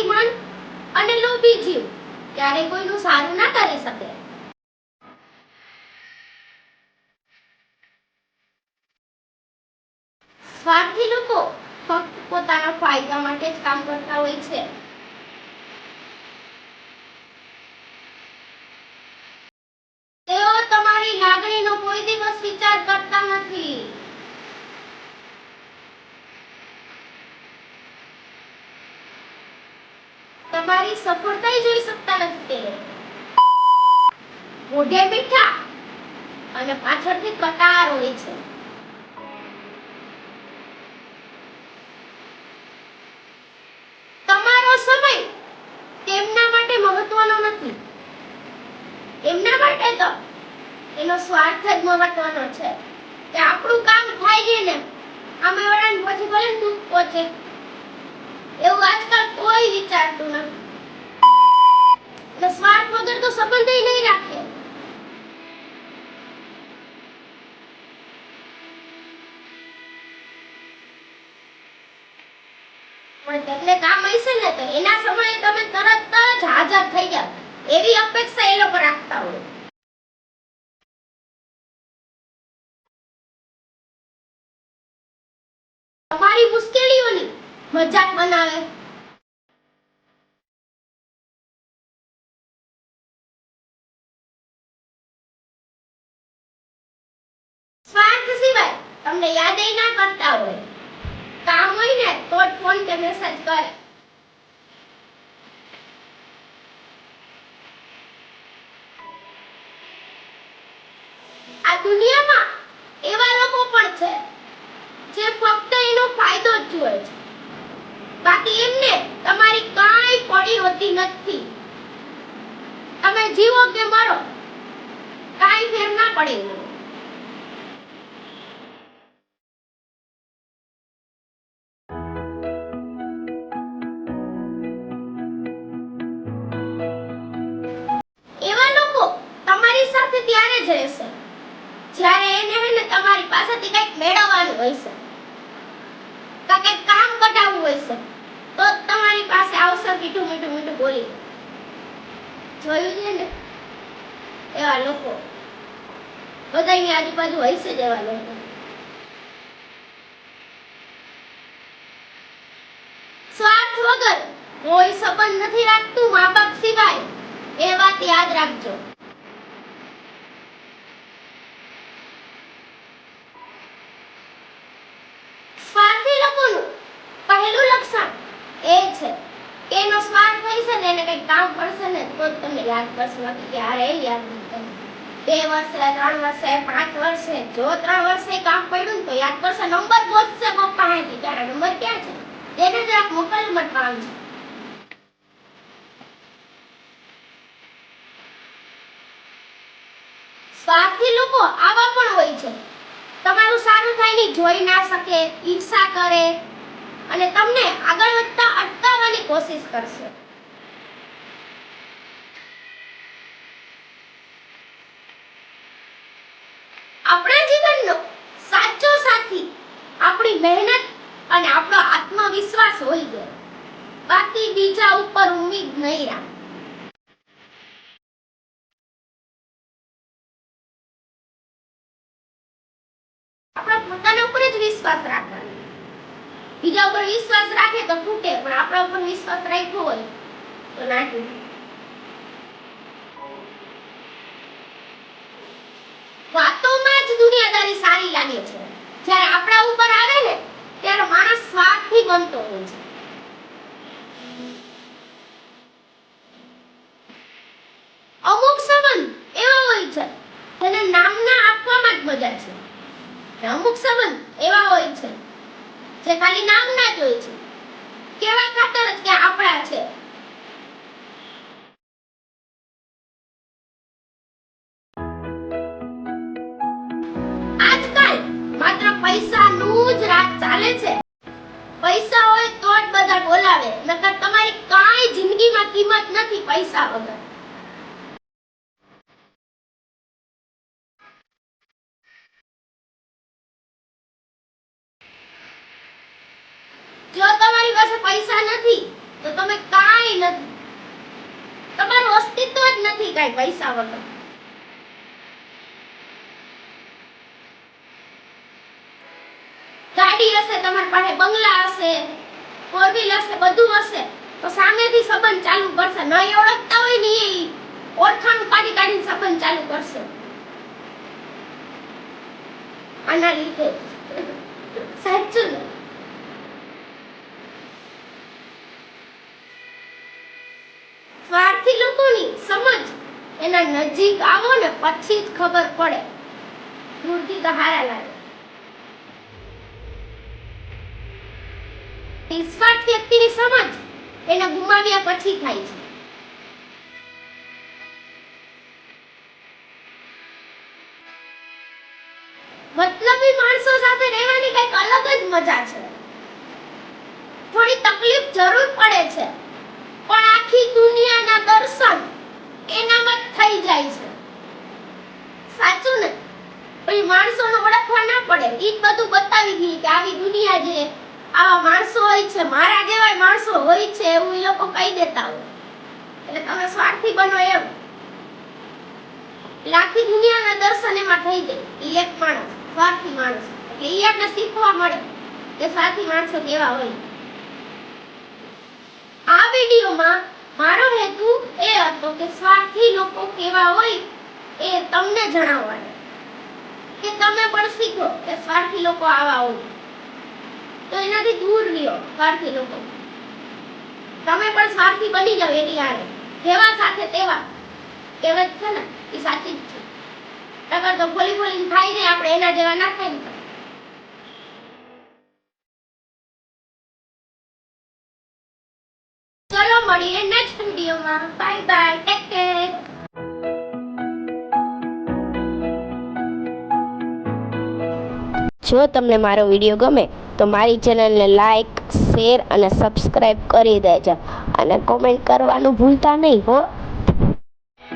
સ્વાર્થી મન અને લોભી જીવ. ક્યારે કોઈનું સારું ના કરી શકે. સ્વાર્થી લોકો ફક્ત પોતાના ફાયદા માટે જ કામ કરતા હોય છે તેઓ તમારી લાગણીનો કોઈ દિવસ વિચાર કરતા નથી તમારી સફળતા જોઈ શકતા નથી તે. મોઢે મીઠા અને પાછળથી કટાર હોય છે. તમારો સમય તેમના માટે મહત્વનો નથી. એમના માટે તો એનો સ્વાર્થ જ મહત્વનો છે. કે આપણું કામ થાય છે ને, આમે વળાને પછી ભલે દુઃખ પહોંચે એવું આજકાલ કોઈ વિચારતું નથી સ્વાર્થ વગર તો સંબંધ નહીં રાખે. પણ તમને કામ હશે ને તો એના સમયે તમે તરત જ હાજર થઈ જાવ એવી અપેક્ષા એ લોકો રાખતા હોય તમારી મુશ્કેલીઓની મજાક બનાવે? સ્વાર્થ સિવાય તમને યાદ ના કરતા હોય. કામ હોય ને તો ફોન કે મેસેજ કરે આ દુનિયામાં એવા લોકો પણ છે જે ફક્ત એનો ફાયદો જ જુએ છે બાકી એમને તમારી કાંઈ પડી હોતી નથી. તમે જીવો કે મરો, કાંઈ ફેર ના પડે એવા લોકો તમારી સાથે ત્યારે જ રહેશે. જ્યારે એને તમારી પાસેથી કંઈક મેળવવાનું હોય છે કાં કંઈક કામ કઢાવવું હોય છે તો જ તમારી આવશે મીઠું મીઠું મીઠું બોલી. જોયું છે ને, એવા લોકો. બધાની આજુબાજુ હશે જ એવા લોકો. સ્વાર્થ વગર કોઈ સંબંધ નથી રાખતું, મા બાપ સિવાય. એ વાત યાદ રાખજો સ્વાર્થી લોકોનું પહેલું લક્ષણ એ છે કે એનો સ્વાર્થ હોય છે ને એને કંઈક કામ પડશે ને તો તમને યાદ પડશે બાકી ક્યારે યાદ નહીં તમને બે વર્ષે, ત્રણ વર્ષે, પાંચ વર્ષે, જો ત્રણ વર્ષે કામ પડ્યું ને તો યાદ પડશે નંબર પહોંચશે પપ્પા પાસેથી ત્યારે નંબર ક્યાં છે? તેને જરાક મોકલ નંબર છે સ્વાર્થી લોકો આવા પણ હોય છે. તમારું સારું થાય નહીં, જોઈ ના શકે, ઈર્ષા કરે અને તમને આગળ વધતા અટકાવવાની કોશિશ કરશે આપણા જીવનનો સાચો સાથી મહેનત અને આપણો આત્મવિશ્વાસ હોય છે બાકી બીજા ઉપર ઉમ્મીદ નહીં રાખ. આપણા પોતાના ઉપર જ વિશ્વાસ રાખવાનો. બીજા ઉપર વિશ્વાસ રાખે તો તૂટે, પણ આપણા ઉપર વિશ્વાસ રાખ્યો હોય તો ના વાતોમાં જ દુનિયાદારી સારી લાગે છે જ્યારે આપણા ઉપર આવે ને, ત્યારે માણસ સ્વાર્થી બનતો હોય છે. અમુક સંબંધ એવા હોય છે તેને નામના આપવામાં જ મજા છે. અમુક સંબંધ એવા હોય છે, જે ખાલી નામના જ હોય છે. કેવા ખાતર કે આપણા છે. પૈસાનું જ રાજ ચાલે છે. પૈસા હોય તો જ બધા બોલાવે, નકર તમારી કાંઈ જિંદગીમાં કિંમત નથી પૈસા વગર. જો તમારી પાસે પૈસા નથી, તો તમે કાંઈ નથી. તમારું અસ્તિત્વ જ નથી કાંઈ પૈસા વગર ગાડી હશે તમારી પાસે બંગલા હશે ફોર હશે, બધું હશે. તો સામેથી સંબંધ ચાલુ કરશે. નહીં ઓળખતા હોય ને એ ઓળખાણ કાઢી કાઢીને સંબંધ ચાલુ કરશે. આના લીધે. સાચું ને? સ્વાર્થી લોકોની સમજ એના નજીક આવો ને પછી જ ખબર પડે. મૂર્તિ તો હારા લાગે. નિસ્વાર્થ વ્યક્તિની સમજ એને ગુમાવ્યા પછી થાય છે. મતલબી માણસો સાથે રહેવાની કંઈક અલગ જ મજા છે. થોડી તકલીફ જરૂર પડે છે. પણ આખી દુનિયાના દર્શન એનામાં થઈ જાય છે. સાચું ને? પછી માણસોને ઓળખવા ના પડે. ઈ બધું બતાવી ગઈ કે આવી દુનિયા છે આવા માણસો હોય છે, મારા જેવા માણસો હોય છે એવું એ લોકો કહી દેતા હોય. એટલે તમે સ્વાર્થી બનો એમ. લાખી દુનિયાના દર્શન એમાં થઈ જાય. એક માણસ, સ્વાર્થી માણસ. એટલે એ આપણે શીખવા મળે કે સ્વાર્થી માણસો કેવા હોય. આ વિડીયોમાં મારો હેતુ એ હતો કે સ્વાર્થી લોકો કેવા હોય એ તમને જણાવવાનો. કે તમે પણ શીખો કે સ્વાર્થી લોકો આવા હોય. તો એનાથી દૂર રહ્યો, સ્વાર્થી લોકો. તમે પણ સ્વાર્થી બની જાવ એની હારે. જેવા સાથે તેવા. કહેવત છે ને, એ સાચી જ છે. નકર તો ભોલી બોલીને થાય ને, આપણે એના જેવા ના થાય ને. જો તમને મારો વીડિયો ગમે, તો મારી ચેનલને લાઈક, શેર અને સબસ્ક્રાઈબ કરી દેજો. અને કોમેન્ટ કરવાનું ભૂલતા નહીં હો.